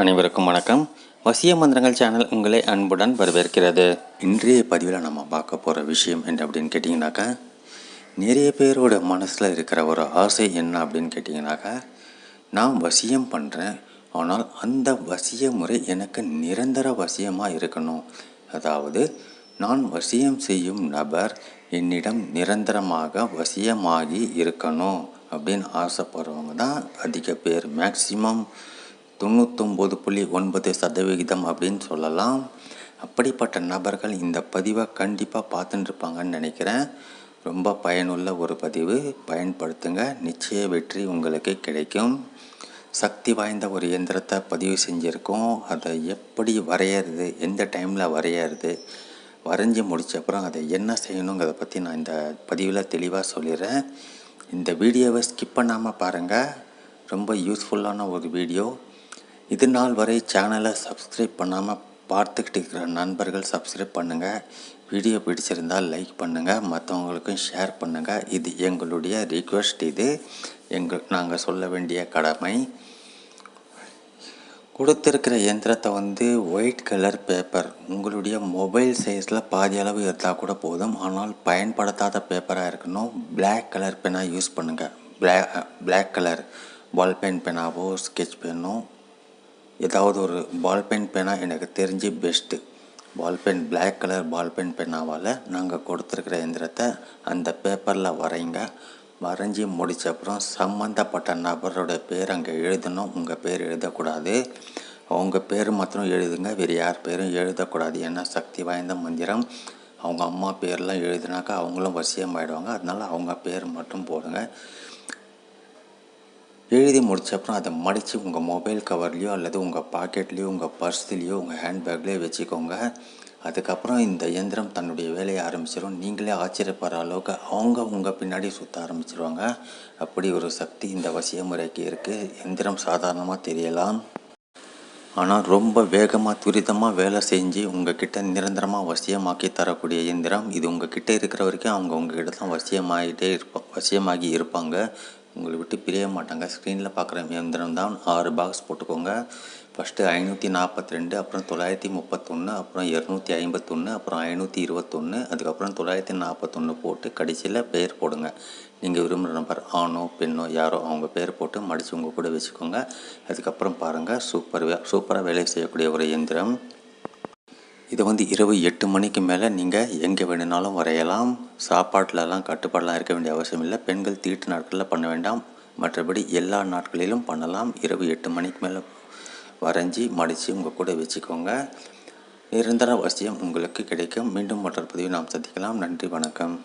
அனைவருக்கும் வணக்கம். வசிய மந்திரங்கள் சேனல் உங்களை அன்புடன் வரவேற்கிறது. இன்றைய பதிவில் நம்ம பார்க்க போகிற விஷயம் என்ன அப்படின்னு கேட்டிங்கனாக்கா நிறைய பேரோட மனசில் இருக்கிற ஒரு ஆசை என்ன அப்படின்னு கேட்டிங்கனாக்கா நான் வசியம் பண்ணுறேன் ஆனால் அந்த வசிய முறை எனக்கு நிரந்தர வசியமாக இருக்கணும். அதாவது நான் வசியம் செய்யும் நபர் என்னிடம் நிரந்தரமாக வசியமாகி இருக்கணும் அப்படின்னு ஆசைப்படுறவங்க தான் அதிக பேர். மேக்சிமம் தொண்ணூத்தொம்பது புள்ளி ஒன்பது சதவிகிதம் அப்படின்னு சொல்லலாம். அப்படிப்பட்ட நபர்கள் இந்த பதிவை கண்டிப்பாக பார்த்துட்டுருப்பாங்கன்னு நினைக்கிறேன். ரொம்ப பயனுள்ள ஒரு பதிவு. பயன்படுத்துங்க. நிச்சய வெற்றி உங்களுக்கு கிடைக்கும். சக்தி வாய்ந்த ஒரு இயந்திரத்தை பதிவு செஞ்சுருக்கோம். அதை எப்படி வரையிறது? எந்த டைமில் வரையறது? வரைஞ்சி முடிச்ச அப்புறம் அதை என்ன செய்யணுங்கிறத பற்றி நான் இந்த பதிவில் தெளிவாக சொல்லிடுறேன். இந்த வீடியோவை ஸ்கிப் பண்ணாமல் பாருங்கள் ரொம்ப யூஸ்ஃபுல்லான ஒரு வீடியோ. இது நாள் வரை சேனலை சப்ஸ்கிரைப் பண்ணாமல் பார்த்துக்கிட்டு இருக்கிற நண்பர்கள் சப்ஸ்கிரைப் பண்ணுங்கள் வீடியோ பிடிச்சிருந்தால் லைக் பண்ணுங்கள் மற்றவங்களுக்கும் ஷேர் பண்ணுங்கள் இது எங்களுடைய ரிக்வெஸ்ட் இது. எங்கள் நாங்கள் சொல்ல வேண்டிய கடமை. கொடுத்துருக்கிற இயந்திரத்தை வந்து ஒயிட் கலர் பேப்பர் உங்களுடைய மொபைல் சைஸில் பாதி அளவு இருந்தால் கூட போதும். ஆனால் பயன்படுத்தாத பேப்பராக இருக்கணும். பிளாக் கலர் பெனாக யூஸ் பண்ணுங்கள் black black colour ball pen பெனாவோ sketch பென்னோ ஏதாவது ஒரு பால் பென் பேனாக எனக்கு தெரிஞ்சு best ball pen black colour ball pen பென்னாவால் நாங்கள் கொடுத்துருக்குற எந்திரத்தை அந்த பேப்பரில் வரைங்க. வரைஞ்சி முடித்த அப்புறம் சம்மந்தப்பட்ட நபரோட பேர் அங்கே எழுதணும். உங்கள் பேர் எழுதக்கூடாது. அவங்க பேர் மாத்திரம் எழுதுங்க. வேறு யார் பேரும் எழுதக்கூடாது. ஏன்னா சக்தி வாய்ந்த மந்திரம். அவங்க அம்மா பேர்லாம் எழுதினாக்கா அவங்களும் வசியம் ஆகிடுவாங்க அதனால் அவங்க பேர் மட்டும் போடுங்க. எழுதி முடிச்சப்புறம் அதை மடித்து உங்கள் மொபைல் கவர்லேயோ அல்லது உங்கள் பாக்கெட்லேயோ உங்கள் பர்ஸ்லேயோ உங்கள் ஹேண்ட்பேக்லேயோ வச்சுக்கோங்க. அதுக்கப்புறம் இந்த இயந்திரம் தன்னுடைய வேலையை ஆரம்பிச்சிடும் நீங்களே ஆச்சரியப்படுற அளவுக்கு அவங்க உங்கள் பின்னாடி சுற்ற ஆரம்பிச்சிருவாங்க. அப்படி ஒரு சக்தி இந்த வசிய முறைக்கு இருக்குது எந்திரம் சாதாரணமாக தெரியலாம். ஆனால் ரொம்ப வேகமாக துரிதமாக வேலை செஞ்சு உங்கள் கிட்டே நிரந்தரமாக வசியமாக்கி தரக்கூடிய இயந்திரம் இது உங்கள் கிட்டே இருக்கிற வரைக்கும் அவங்க உங்ககிட்ட தான் வசியமாகிட்டே இருப்பா வசியமாகி இருப்பாங்க. உங்களை விட்டு பிரிய மாட்டாங்க. ஸ்க்ரீனில் பார்க்குற இயந்திரம் தான். ஆறு பாக்ஸ் போட்டுக்கோங்க. ஃபஸ்ட்டு ஐநூற்றி நாற்பத்தி ரெண்டு அப்புறம் தொள்ளாயிரத்தி முப்பத்தொன்று அப்புறம் இரநூத்தி ஐம்பத்தொன்று அப்புறம் ஐநூற்றி இருபத்தொன்று அதுக்கப்புறம் தொள்ளாயிரத்தி நாற்பத்தொன்று போட்டு கடைசியில் பெயர் போடுங்க. நீங்கள் விரும்புகிற நம்பர் ஆணோ பெண்ணோ யாரோ அவங்க பேர் போட்டு மடித்து உங்கள் கூட வச்சுக்கோங்க. அதுக்கப்புறம் பாருங்கள் சூப்பர் சூப்பராக வேலை செய்யக்கூடிய ஒரு இயந்திரம். இதை வந்து இரவு எட்டு மணிக்கு மேலே நீங்கள் எங்கே வேணுனாலும் வரையலாம். சாப்பாட்டிலலாம் கட்டுப்பாடெலாம் இருக்க வேண்டிய அவசியம் இல்லை. பெண்கள் தீட்டு நாட்களில் பண்ண வேண்டாம். மற்றபடி எல்லா நாட்களிலும் பண்ணலாம். இரவு எட்டு மணிக்கு மேலே வரைஞ்சி மடித்து உங்கள் கூட வச்சுக்கோங்க. நிரந்தர வசியம் உங்களுக்கு கிடைக்கும். மீண்டும் மற்றொரு பதிவு நாம் சந்திக்கலாம். நன்றி வணக்கம்.